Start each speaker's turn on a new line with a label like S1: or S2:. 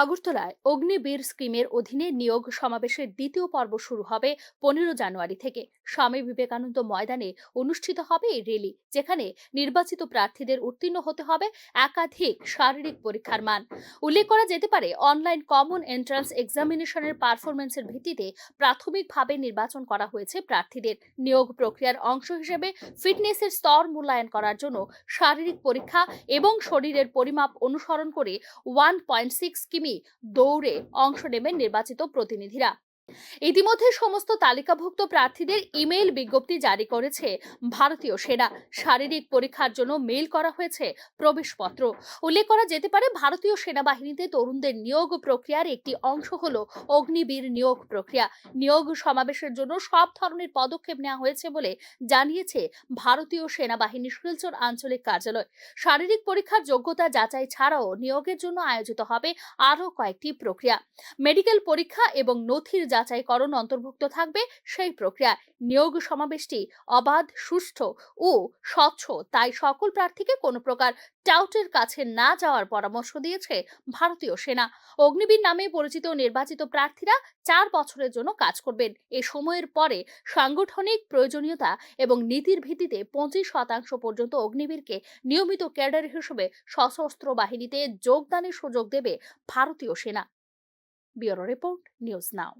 S1: আগরতলায় অগ্নিবীর স্কিমের অধীনে নিয়োগ সমাবেশের দ্বিতীয় পর্ব শুরু হবে পনেরো জানুয়ারি থেকে। স্বামী বিবেকানন্দ ময়দানে অনুষ্ঠিত হবে এই র্যালি, যেখানে নির্বাচিত প্রার্থীদের উত্তীর্ণ হতে হবে একাধিক শারীরিক পরীক্ষার মান। উল্লেখ করা যেতে পারে, অনলাইন কমন এন্ট্রান্স এক্সামিনেশনের পারফরমেন্সের ভিত্তিতে প্রাথমিকভাবে নির্বাচন করা হয়েছে প্রার্থীদের। নিয়োগ প্রক্রিয়ার অংশ হিসেবে ফিটনেসের স্তর মূল্যায়ন করার জন্য শারীরিক পরীক্ষা এবং শরীরের পরিমাপ অনুসরণ করে ওয়ান পয়েন্ট সিক্স দৌড়ে অংশ নেবেন নির্বাচিত প্রতিনিধিরা। ইতিমধ্যে সমস্ত তালিকাভুক্ত প্রার্থীদের ইমেইল বিজ্ঞপ্তি জারি করেছে ভারতীয় সেনা। শারীরিক পরীক্ষার জন্য মেইল করা হয়েছে প্রবেশপত্র। উল্লেখ করা যেতে পারে, ভারতীয় সেনাবাহিনীতে তরুণদের নিয়োগ প্রক্রিয়ার একটি অংশ হল অগ্নিবীর নিয়োগ প্রক্রিয়া। নিয়োগ সমাবেশের জন্য সব ধরনের পদক্ষেপ নেওয়া হয়েছে বলে জানিয়েছে ভারতীয় সেনাবাহিনীর শিলচর আঞ্চলিক কার্যালয়। শারীরিক পরীক্ষার যোগ্যতা যাচাই ছাড়াও নিয়োগের জন্য আয়োজিত হবে আরও কয়েকটি প্রক্রিয়া। মেডিকেল পরীক্ষা এবং নথির যাচাইকরণ অন্তর্ভুক্ত থাকবে সেই প্রক্রিয়া। নিয়োগ সমাবেশটি অবাধ, সুষ্ঠু ও স্বচ্ছ, তাই সকল প্রার্থীকে কোনো প্রকার টাউটের কাছে না যাওয়ার পরামর্শ দিয়েছে ভারতীয় সেনা। অগ্নিবীর নামে পরিচিত নির্বাচিত প্রার্থীরা চার বছরের জন্য কাজ করবেন। এ সময়ের পরে সাংগঠনিক প্রয়োজনীয়তা এবং নীতির ভিত্তিতে পঁচিশ শতাংশ পর্যন্ত অগ্নিবীরকে নিয়মিত ক্যাডার হিসেবে সশস্ত্র বাহিনীতে যোগদানের সুযোগ দেবে ভারতীয় সেনা। Bureau report, news now.